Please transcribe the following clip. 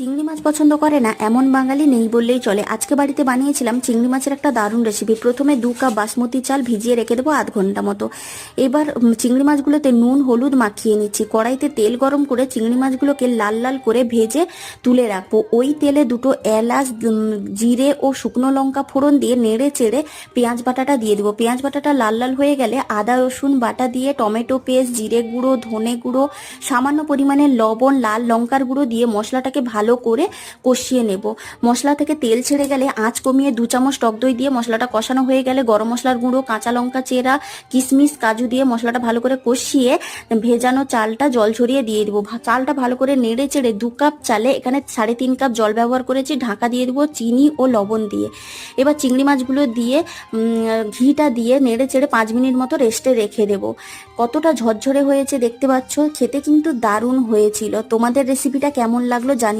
চিংড়ি মাছ পছন্দ করে না, এমন বাঙালি নেই বললেই চলে। আজকে বাড়িতে বানিয়েছিলাম চিংড়ি মাছের একটা দারুণ রেসিপি প্রথমে দু কাপ বাসমতি চাল ভিজিয়ে রেখে দেবো আধ ঘণ্টা মতো। এবার চিংড়ি মাছগুলোতে নুন, হলুদ মাখিয়ে নিচ্ছি। কড়াইতে তেল গরম করে চিংড়ি মাছগুলোকে লাল লাল করে ভেজে তুলে রাখব। ওই তেলে দুটো এলাচ জিরে ও শুকনো লঙ্কা ফোড়ন দিয়ে নেড়ে চেড়ে পেঁয়াজ বাটাটা দিয়ে দেবো। পেঁয়াজ বাটাটা লাল লাল হয়ে গেলে আদা, রসুন বাটা দিয়ে টমেটো পেস্ট, জিরে গুঁড়ো, ধনে গুঁড়ো, সামান্য পরিমাণে লবণ, লাল লঙ্কার গুঁড়ো দিয়ে মশলাটাকে ভালো করে কষিয়ে নেব। মশলা থেকে তেল ছেড়ে গেলে আঁচ কমিয়ে দু চামচ টক দই দিয়ে মশলাটা কষানো হয়ে গেলে গরম মশলার গুঁড়ো, কাঁচা লঙ্কা চেরা কিশমিশ কাজু দিয়ে মশলাটা ভালো করে কষিয়ে ভেজানো চালটা জল ছড়িয়ে দিয়ে দেবো। চালটা ভালো করে নেড়ে চেড়ে দু কাপ চালে এখানে সাড়ে তিন কাপ জল ব্যবহার করেছি, ঢাকা দিয়ে দেবো চিনি ও লবণ দিয়ে। এবার চিংড়ি মাছগুলো দিয়ে ঘিটা দিয়ে নেড়ে চেড়ে পাঁচ মিনিট মতো রেস্টে রেখে দেবো। কতটা ঝরঝরে হয়েছে দেখতে পাচ্ছ? খেতে কিন্তু দারুণ হয়েছিল। তোমাদের রেসিপিটা কেমন লাগল জানিও